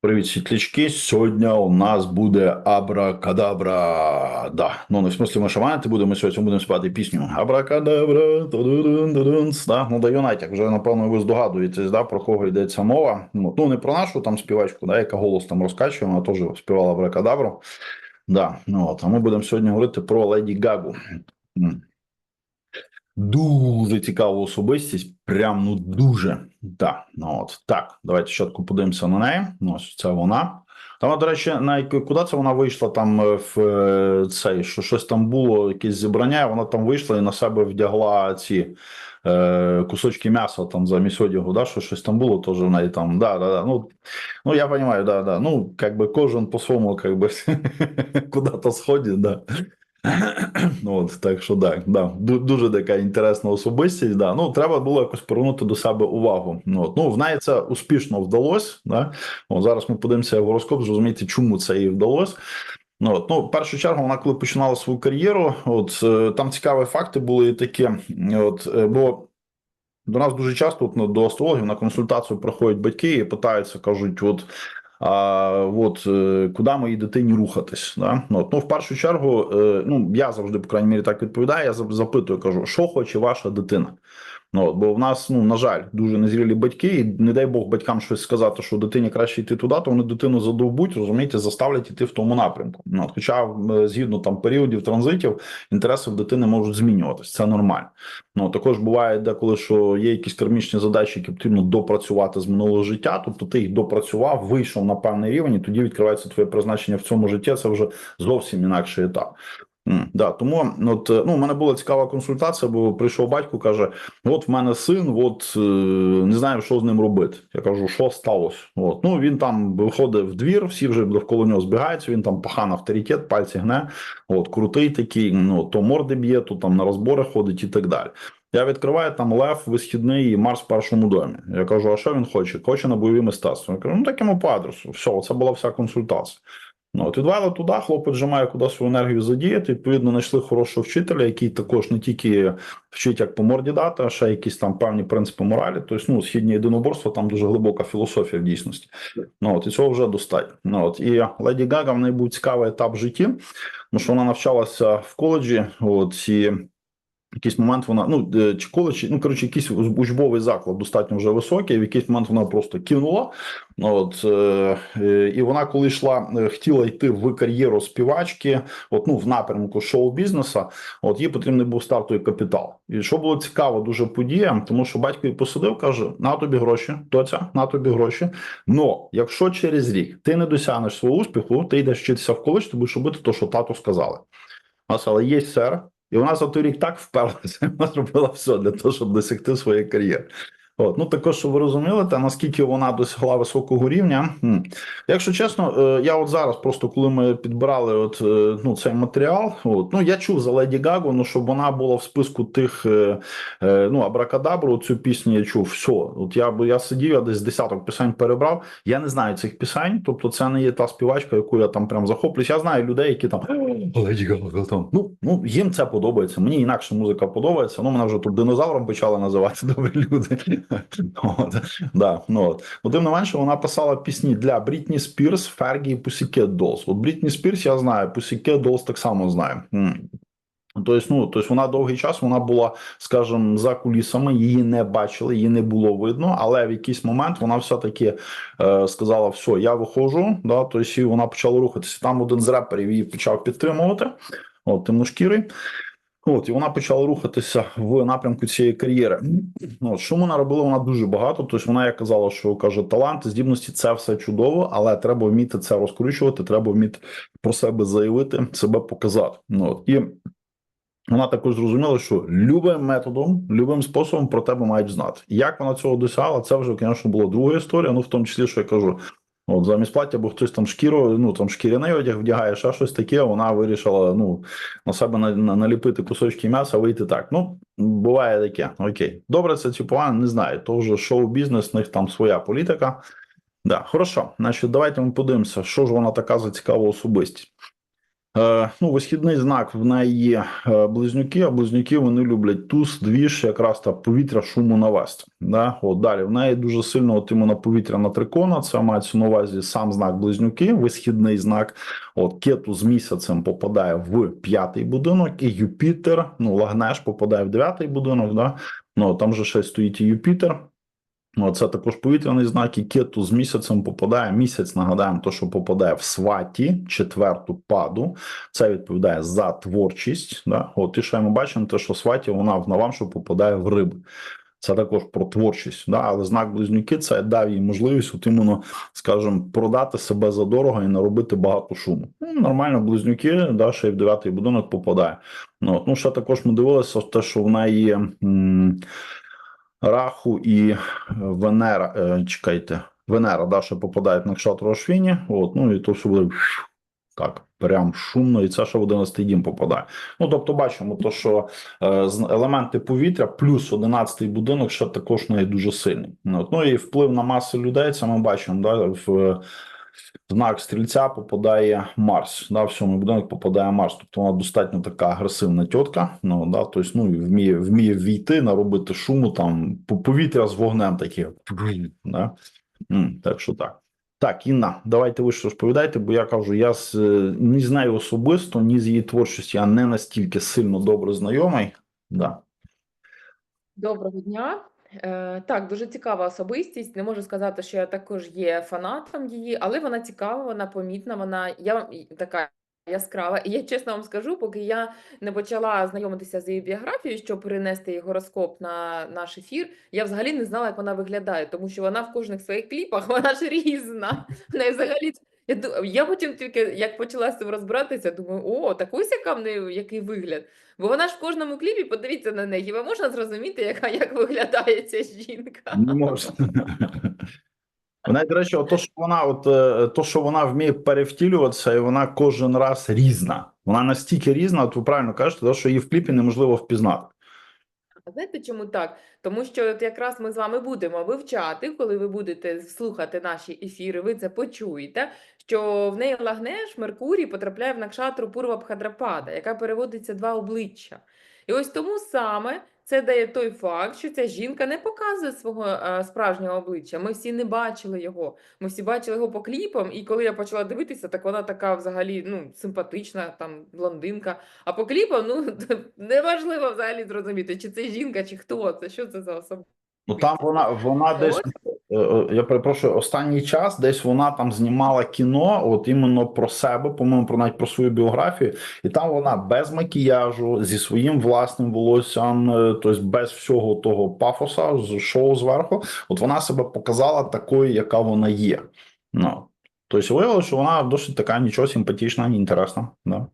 Привіт, світлячки. Сьогодні у нас буде Абракадабра. Да. Ну, не в смислі ми шаманити будемо, ми сьогодні будемо співати пісню Абракадабра. Да. Ну, даю натяк, вже, напевно, ви здогадуєтесь, да, про кого йдеться мова. Ну, ну, не про нашу там співачку, да, яка голос там розкачує, вона теж співала Абракадабру. Да. Ну, от. А ми будемо сьогодні говорити про Леді Гагу. Дуже цікава особистість, прям ну дуже. Да, ну от так. Давайте спочатку подивимося на неї. Ну, ось це вона. Там, до речі, на куди це вона вийшла? Там е, в е, цей, що щось там було, якесь зібрання. Вона там вийшла і на себе вдягла ці е, кусочки м'яса там замість одягу, да, що щось там було, теж в неї там. Да, да, да. Ну, ну я розумію, да, да. Ну, как би кожен по-своєму, как би, куди-то сходить, да. Ну, От, так що так, да, ду- дуже така інтересна особистість. Да. Ну, треба було якось привернути до себе увагу. Ну, от, ну, в неї це успішно вдалося. Да. От, зараз ми подивимося в гороскоп, зрозуміти, чому це їй вдалося. Ну, от, ну, в першу чергу, вона коли починала свою кар'єру, от е, там цікаві факти були такі. От, е, бо до нас дуже часто от, до астрологів на консультацію приходять батьки і питаються, кажуть, от. А от е, куди моїй дитині рухатись? Да? От, ну, в першу чергу, е, ну я завжди, по крайній мірі, так відповідаю. Я запитую, кажу, що хоче ваша дитина? Ну, бо в нас, ну на жаль, дуже незрілі батьки, і не дай Бог батькам щось сказати, що дитині краще йти туди, то вони дитину задовбуть, розумієте, заставлять іти в тому напрямку. Ну, хоча згідно там періодів транзитів, інтереси в дитини можуть змінюватися, це нормально. Ну також буває деколи, що є якісь кармічні задачі, які потрібно допрацювати з минулого життя. Тобто ти їх допрацював, вийшов на певний рівень, і тоді відкривається твоє призначення в цьому житті. Це вже зовсім інакший етап. Да, тому от е, ну, у мене була цікава консультація, бо прийшов батько, каже: От в мене син, от е, не знаю, що з ним робити. Я кажу, що сталося? От ну він там виходить в двір, всі вже довкола нього збігаються. Він там пахан авторитет, пальці гне. От крутий такий, ну то морди б'є, то там на розбори ходить і так далі. Я відкриваю там Лев, висхідний і Марс в першому домі. Я кажу, а що він хоче? Хоче на бойові мистецтва. Я кажу, ну так йому по адресу. Все, це була вся консультація. Ну, от відвели туди, хлопець вже має куди свою енергію задіяти. Відповідно, знайшли хорошого вчителя, який також не тільки вчить, як по морді дати, а ще якісь там певні принципи моралі. Тобто, ну, східні єдиноборства, там дуже глибока філософія в дійсності. Ну, от, і цього вже достатньо. Ну, от, і Леді Гага в неї був цікавий етап в житті, тому що вона навчалася в коледжі. От, і якийсь момент вона, ну чи коледж, ну коротше, якийсь учбовий заклад достатньо вже високий. В якийсь момент вона просто кинула. От е, е, і вона, коли йшла, е, хотіла йти в кар'єру співачки, от ну в напрямку шоу-бізнесу, от їй потрібний був стартовий капітал. І що було цікаво, дуже подія, тому що батько її посадив, каже: на тобі гроші, доця, на тобі гроші. Но якщо через рік ти не досягнеш свого успіху, ти йдеш вчитися в коледж, ти будеш робити те, що тато сказали. Ось, але є сер, і вона за той рік так вперлася, вона зробила все для того, щоб досягти своєї кар'єри. От, ну також, щоб ви розуміли, та наскільки вона досягла високого рівня. Якщо чесно, е, я от зараз, просто коли ми підбирали от, е, ну, цей матеріал, от, ну я чув за Леді Гагу, ну щоб вона була в списку тих е, е, ну, Абракадабру, цю пісню я чув. Все. От я я сидів, я десь десяток пісень перебрав. Я не знаю цих пісень, тобто це не є та співачка, яку я там прям захоплююсь. Я знаю людей, які там Леді Гага там. Ну, ну їм це подобається. Мені інакше музика подобається. Ну, мене вже тут динозавром почали називати добрі люди. От, да, ну, от. Ну, тим не менше, вона писала пісні для Брітні Спірс, Фергі і Pussycat Dolls. От Брітні Спірс я знаю, Pussycat Dolls так само знаю. Тобто, ну, тобто вона довгий час вона була, скажімо, за кулісами, її не бачили, її не було видно, але в якийсь момент вона все-таки е, сказала: все, я виходжу. Да, тобто і вона почала рухатися. Там один з реперів її почав підтримувати, от темношкірий. От, і вона почала рухатися в напрямку цієї кар'єри. Ну, от, що вона робила? Вона дуже багато. Тобто вона як казала, що каже, талант, здібності це все чудово, але треба вміти це розкручувати, треба вміти про себе заявити, себе показати. Ну, от. І вона також зрозуміла, що любим методом, любим способом про тебе мають знати. Як вона цього досягла, це вже, звісно, була друга історія. Ну, в тому числі, що я кажу, от замість плаття, бо хтось там шкіру, ну там шкіряний одяг вдягає, ще щось таке. Вона вирішила ну на себе на, на, наліпити кусочки м'яса, вийти так. Ну, буває таке. Окей. Добре, це чи погано, не знаю. То вже шоу-бізнес, в них там своя політика. Да, хорошо. Значить, давайте ми подивимося, що ж вона така за цікава особистість. Е, ну, висхідний знак в неї є е, близнюки, а близнюки вони люблять туз, двіж, якраз та повітря шуму навести. Да? От далі в неї дуже сильно от іменно повітряна трикона. Це мається на увазі сам знак близнюки, висхідний знак. От кету з місяцем попадає в п'ятий будинок, і Юпітер, ну Лагнеш попадає в дев'ятий будинок. Да? Ну там же ще стоїть і Юпітер. Ну, це також повітряний знак, і кету з місяцем попадає. Місяць нагадаємо, то, що попадає в сваті, четверту паду. Це відповідає за творчість. Да? От і ще ми бачимо, те, що сваті вона в навамшу попадає в риби. Це також про творчість, да? але знак близнюки це дав їй можливість, от іменно, скажімо, продати себе задорого і наробити багато шуму. Ну, нормально, близнюки, да, ще й в дев'ятий будинок попадає. Ну, ну ще також ми дивилися, те, що в неї є. М- Раху і Венера, е, чекайте, Венера да, ще попадають на кшатру Ашвіні, от, ну і то все буде так, прям шумно, і це ще в 11 дім попадає. Ну, тобто, бачимо, то, що е, елементи повітря плюс 11 будинок ще також не дуже сильний. Ну і вплив на маси людей, це ми бачимо, да, в знак стрільця попадає Марс. Да, в сьомий будинок попадає Марс. Тобто вона достатньо така агресивна тітка. Ну да, тобто, ну вміє вміє війти, наробити шуму там повітря з вогнем таке. Да? Так що так. Так, Інна, давайте ви що розповідайте, бо я кажу, я з е, ні з нею особисто, ні з її творчістю я не настільки сильно добре знайомий. Да. Доброго дня. Е, так, дуже цікава особистість. Не можу сказати, що я також є фанатом її, але вона цікава, вона помітна, вона я така яскрава. І я чесно вам скажу, поки я не почала знайомитися з її біографією, щоб перенести її гороскоп на наш ефір, я взагалі не знала, як вона виглядає, тому що вона в кожних своїх кліпах, вона ж різна. В взагалі я, я потім тільки як почала з цим розбиратися, думаю, о, так ось яка в неї який вигляд. Бо вона ж в кожному кліпі, подивіться на неї, хіба можна зрозуміти, яка як виглядає ця жінка? Не можна. Вона, до речі, то, що вона, от е, то, що вона вміє перевтілюватися, і вона кожен раз різна. Вона настільки різна, от ви правильно кажете, що її в кліпі неможливо впізнати. Знаєте, чому так? Тому що от якраз ми з вами будемо вивчати, коли ви будете слухати наші ефіри, ви це почуєте, що в неї Лагнеш, Меркурій потрапляє в накшатру Пурва Бхадрапада, яка переводиться два обличчя. І ось тому саме це дає той факт, що ця жінка не показує свого а, справжнього обличчя. Ми всі не бачили його. Ми всі бачили його по кліпам, і коли я почала дивитися, так вона така взагалі ну, симпатична, там блондинка. А по кліпам, ну неважливо взагалі зрозуміти, чи це жінка, чи хто це, що це за особа. Ну там вона вона десь е, е, я перепрошую, останній час десь вона там знімала кіно, от іменно про себе, по-моєму, про навіть про свою біографію, і там вона без макіяжу, зі своїм власним волоссям, е, тобто без всього того пафоса з шоу зверху. От вона себе показала такою, яка вона є. Ну тобто виявилося, що вона досить така нічого симпатична, інтересна. Да.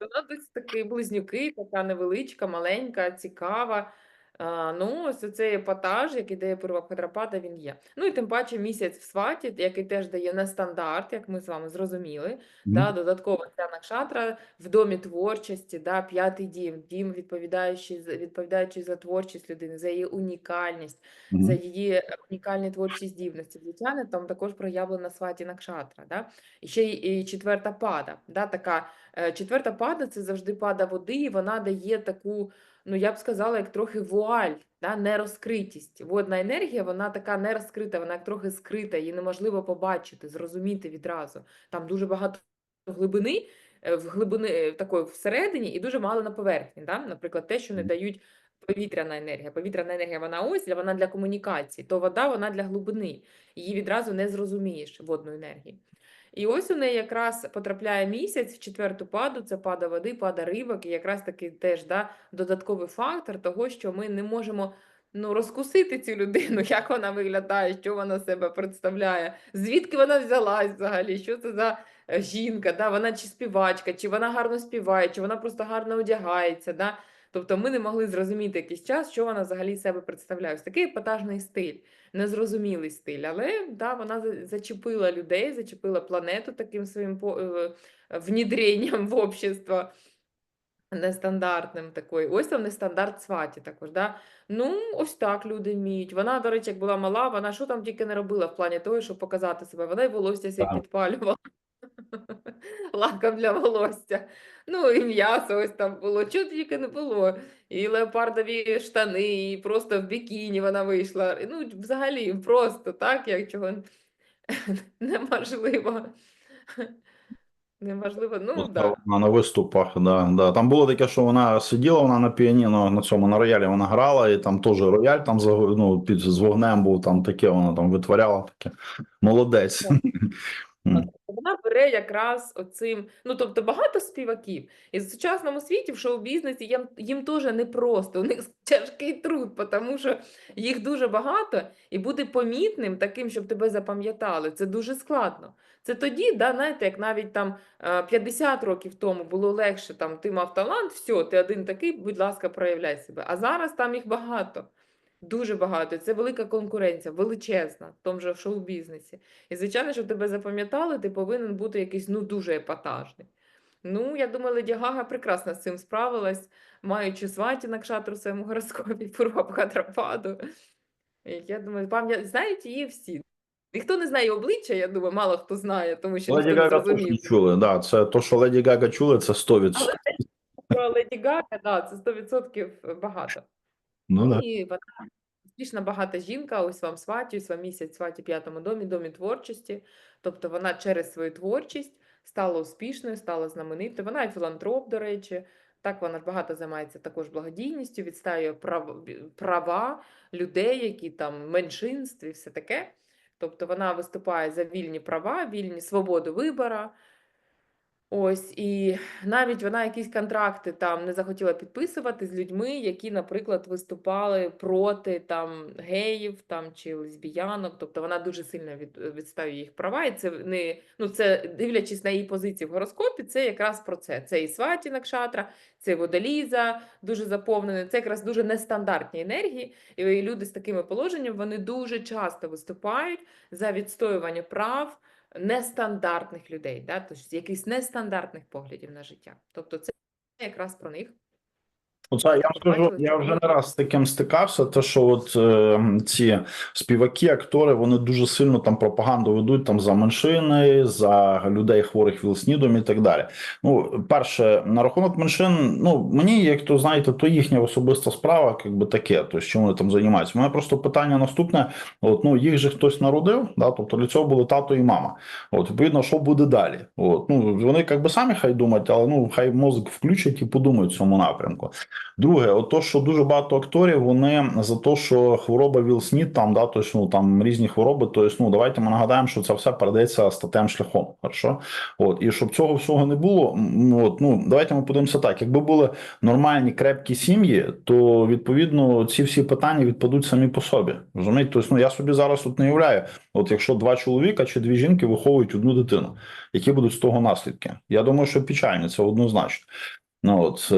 Вона десь такі близнюки, така невеличка, маленька, цікава. А, ну, ось цей епатаж, який дає Пурва Бхадрапада, він є. Ну і тим паче місяць в сваті, який теж дає нестандарт, як ми з вами зрозуміли. Да, додатково ця накшатра в домі творчості, да, п'ятий дім, дім, відповідаючий, за- відповідаючий за творчість людини, за її унікальність, Мгм. за її унікальні творчі здібності. Звичайно, там також проявлена сваті накшатра. Да? І ще й і четверта пада. Да? Така, е, четверта пада це завжди пада води, і вона дає таку, ну я б сказала, як трохи вуаль, да? нерозкритість. Водна енергія, вона така нерозкрита, вона як трохи скрита, її неможливо побачити, зрозуміти відразу. Там дуже багато глибини, е, в глибини е, такої всередині і дуже мало на поверхні. Да? Наприклад, те, що не дають повітряна енергія. Повітряна енергія вона ось, вона для комунікації, то вода вона для глибини. Її відразу не зрозумієш водну енергію. І ось у неї якраз потрапляє місяць в четверту паду, це пада води, пада рибок, і якраз таки теж да, додатковий фактор того, що ми не можемо ну, розкусити цю людину, як вона виглядає, що вона себе представляє, звідки вона взялась взагалі, що це за е, жінка, да? вона чи співачка, чи вона гарно співає, чи вона просто гарно одягається. Да? Тобто ми не могли зрозуміти якийсь час, що вона взагалі себе представляє. Ось такий епатажний стиль, незрозумілий стиль. Але да, вона зачепила людей, зачепила планету таким своїм е, внідренням в общество нестандартним такою. Ось там нестандарт сваті також. Да? Ну, ось так люди вміють. Вона, до речі, як була мала, вона що там тільки не робила в плані того, щоб показати себе. Вона й волосся себе підпалювала. лаком для волосся. Ну, і м'ясо ось там було, чого тільки не було. І леопардові штани, і просто в бікіні вона вийшла. Ну, взагалі, просто так, як чого неможливо. Неможливо, ну От да. Вона на виступах, да, да. Там було таке, що вона сиділа вона на піаніно, на цьому на роялі вона грала, і там теж рояль там ну, під з вогнем був там таке, вона там витворяла таке. Молодець. М. Вона бере якраз оцим, ну тобто багато співаків. І в сучасному світі в шоу-бізнесі їм, їм теж непросто, у них тяжкий труд, тому що їх дуже багато, і бути помітним таким, щоб тебе запам'ятали, це дуже складно. Це тоді, да, знаєте, як навіть там е, 50 років тому було легше, там ти мав талант, все, ти один такий, будь ласка, проявляй себе. А зараз там їх багато. Дуже багато. Це велика конкуренція, величезна, в тому же шоу-бізнесі. І, звичайно, щоб тебе запам'ятали, ти повинен бути якийсь ну дуже епатажний. Ну, я думаю, Леді Гага прекрасно з цим справилась, маючи сваті на кшатру в своєму гороскопі, Пурва Бхадрападу. Я думаю, пам'ят... знають її всі. Ніхто не знає обличчя, я думаю, мало хто знає, тому що Леді ніхто не Гага теж не чули. Да, це то, що Леді Гага чули, це 100%. Але про Леді Гага, да, це 100% багато. Ну. І вона успішна багата жінка, ось вам сваті, ось вам місяць сваті п'ятому домі, домі творчості. Тобто вона через свою творчість стала успішною, стала знаменитою. Вона і філантроп, до речі. Так, вона багато займається також благодійністю, відстаює прав... права людей, які там меншинств і все таке. Тобто вона виступає за вільні права, вільні свободу вибора. Ось, і навіть вона якісь контракти там не захотіла підписувати з людьми, які, наприклад, виступали проти там геїв там чи лесбіянок. Тобто вона дуже сильно від, відстоює їх права, і це не ну це дивлячись на її позиції в гороскопі, це якраз про це. Це і Сваті Накшатра, це Водоліза, дуже заповнене. Це якраз дуже нестандартні енергії. І люди з такими положеннями вони дуже часто виступають за відстоювання прав нестандартних людей, да? тобто якихось нестандартних поглядів на життя. Тобто це якраз про них. Оце я вам скажу, я вже не раз з таким стикався. Те, що от е, ці співаки, актори, вони дуже сильно там пропаганду ведуть там за меншини, за людей хворих вілснідом і так далі. Ну, перше, на рахунок меншин, ну мені, як то знаєте, то їхня особиста справа, якби таке, тобто чим вони там займаються. У мене просто питання наступне: от ну їх же хтось народив, да, тобто для цього були тато і мама. От відповідно, що буде далі? От ну вони якби самі хай думають, але ну хай мозок включать і подумають в цьому напрямку. Друге, от то, що дуже багато акторів, вони за те, що хвороба Вілснід, там, да, то, ну, там різні хвороби, то есть, ну, давайте ми нагадаємо, що це все передається статевим шляхом. Хорошо? От, і щоб цього всього не було, от, ну, давайте ми подивимося так. Якби були нормальні крепкі сім'ї, то відповідно ці всі питання відпадуть самі по собі. Розумієте? Тобто, ну, я собі зараз тут не уявляю, от якщо два чоловіка чи дві жінки виховують одну дитину, які будуть з того наслідки? Я думаю, що печально, це однозначно. Ну, от,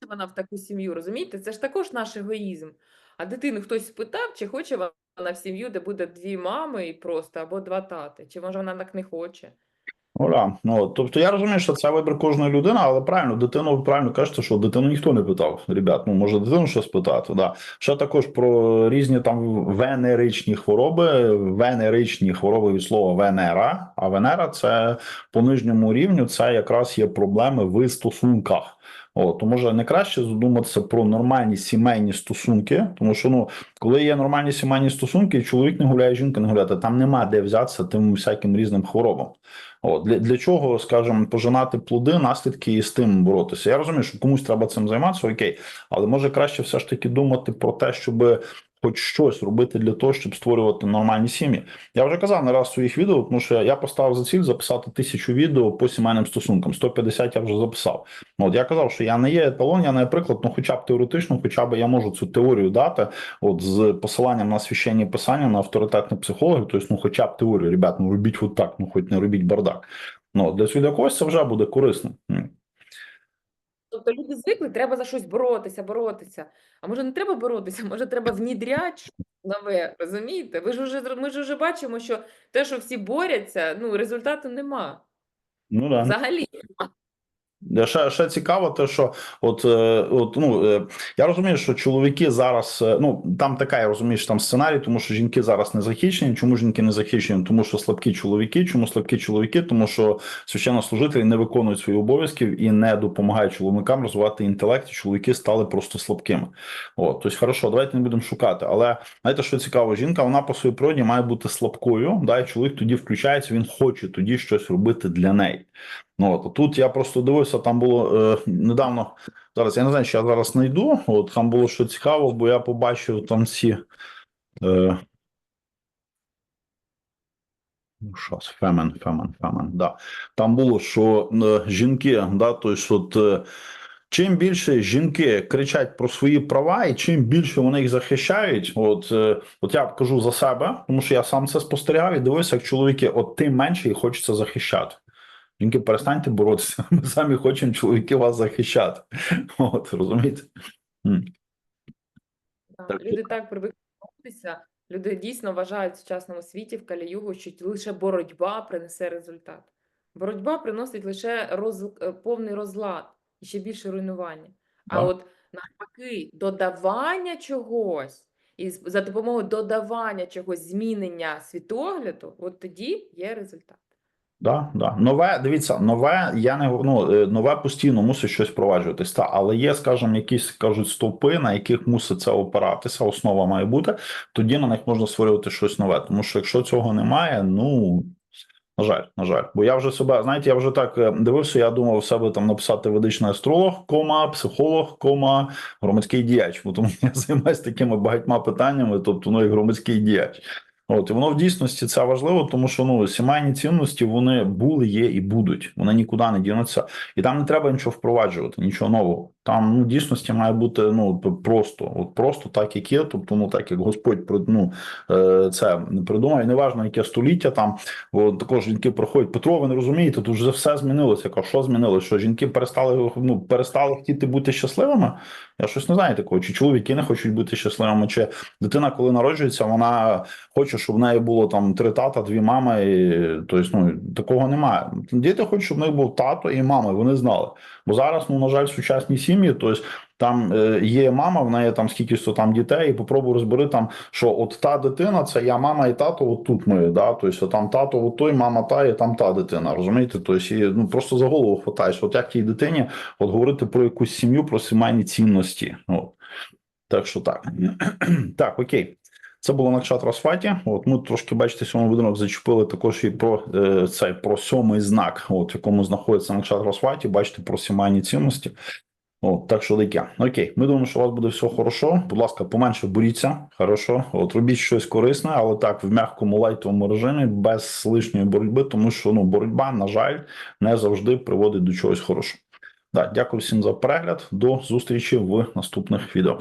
хоче вона в таку сім'ю, розумієте? Це ж також наш егоїзм. А дитину хтось спитав, чи хоче вона в сім'ю, де буде дві мами і просто або два тати, чи може вона так не хоче. Ура. Ну, тобто я розумію, що це вибір кожної людини, але правильно, дитину правильно кажете, що дитину ніхто не питав. Ребят, ну може дитину щось питати. Да. Ще також про різні там венеричні хвороби, венеричні хвороби від слова Венера. А Венера це по нижньому рівню, це якраз є проблеми в стосунках. О, то може не краще задуматися про нормальні сімейні стосунки, тому що ну, коли є нормальні сімейні стосунки, чоловік не гуляє, жінка не гуляє, та там нема де взятися тим всяким різним хворобам. О, для, для чого, скажімо, пожинати плоди, наслідки і з тим боротися? Я розумію, що комусь треба цим займатися, окей, але може краще все ж таки думати про те, щоб хоч щось робити для того, щоб створювати нормальні сім'ї. Я вже казав не раз в своїх відео, тому що я поставив за ціль записати тисячу відео по сімейним стосункам. 150 я вже записав. От я казав, що я не є еталон, я не є приклад, ну хоча б теоретично, хоча б я можу цю теорію дати, от з посиланням на священні писання, на авторитетних психологів, тобто, ну хоча б теорію, ребят, ну робіть от так, ну хоч не робіть бардак. Ну для когось це вже буде корисно. Тобто люди звикли, треба за щось боротися, боротися. А може не треба боротися, може треба внідряти щось нове, розумієте? Ви ж уже, ми ж уже бачимо, що те, що всі борються, ну результату нема. Ну да. Взагалі. Е, Ще, ще цікаво, те, що от, е, от ну е, я розумію, що чоловіки зараз е, ну там така, я розумію, там сценарій, тому що жінки зараз не захищені. Чому жінки не захищені? Тому що слабкі чоловіки. Чому слабкі чоловіки? Тому що священнослужителі не виконують свої обов'язків і не допомагають чоловікам розвивати інтелект. і Чоловіки стали просто слабкими. От, тобто, хорошо, давайте не будемо шукати. Але знаєте, що цікаво, жінка вона по своїй природі має бути слабкою. Да, і чоловік тоді включається. Він хоче тоді щось робити для неї. Ну от тут я просто дивився, там було е, недавно. Зараз я не знаю, що я зараз знайду. От там було що цікаво, бо я побачив там ці. Е, ну, щас, фемен, фемен, фемен. Да. Там було, що е, жінки, да, тобто, от, е, чим більше жінки кричать про свої права, і чим більше вони їх захищають, от, е, от я кажу за себе, тому що я сам це спостерігав і дивився, як чоловіки, от тим менше їх хочеться захищати. Жінки, перестаньте боротися. Ми самі хочемо чоловіки вас захищати. От, розумієте? Так, Так, люди так привикли боротися. Люди дійсно вважають в сучасному світі в Каліюгу, що лише боротьба принесе результат. Боротьба приносить лише роз... е, повний розлад і ще більше руйнування. А Да. от навпаки, додавання чогось і за допомогою додавання чогось, змінення світогляду, от тоді є результат. Да, да. Нове, дивіться, нове, я не ну, е, нове постійно мусить щось впроваджуватись. Та, але є, скажімо, якісь кажуть стовпи, на яких мусить це опиратися, основа має бути. Тоді на них можна створювати щось нове. Тому що якщо цього немає, ну на жаль, на жаль. Бо я вже себе, знаєте, я вже так е, дивився, я думав себе там написати ведичний астролог, кома, психолог, кома, громадський діяч. Бо тому я займаюся такими багатьма питаннями, тобто ну як громадський діяч. От і воно в дійсності це важливо, тому що ну сімейні цінності вони були, є і будуть. Вони нікуди не дінуться, і там не треба нічого впроваджувати, нічого нового. Там ну дійсності має бути ну просто, от просто так, як є. Тобто, ну так як Господь ну, е, це придумав, і неважно, яке століття там, бо також жінки проходять. Петро, ви не розумієте, тут вже все змінилося. Я що змінилося? Що жінки перестали ну перестали хотіти бути щасливими? Я щось не знаю такого. Чи чоловіки не хочуть бути щасливими, чи дитина, коли народжується, вона хоче, щоб в неї було там три тата, дві мами. І, тобто, ну такого немає. Діти хочуть, щоб в них був тато і мама. Вони знали. Бо зараз, ну на жаль, сучасні сім'ї, тобто. Там е, є мама, в неї там скільки там дітей, і попробуй розбери там, що от та дитина, це я мама і тато, от тут ми, да, тобто там тато, от той, мама та і там та дитина, розумієте? Тобто, ну просто за голову хватаєш. От як тій дитині от говорити про якусь сім'ю, про сімейні цінності. От. Так що так. так, окей. Це було на чат. От ми трошки бачите, сьомий будинок зачепили також і про е, цей про сьомий знак, от в якому знаходиться на чат. Бачите про сімейні цінності. От, так що таке. Окей, ми думаємо, що у вас буде все хорошо. Будь ласка, поменше боріться. Хорошо. От робіть щось корисне, але так в м'якому лайтовому режимі, без лишньої боротьби, тому що ну боротьба, на жаль, не завжди приводить до чогось хорошого. Да, дякую всім за перегляд. До зустрічі в наступних відео.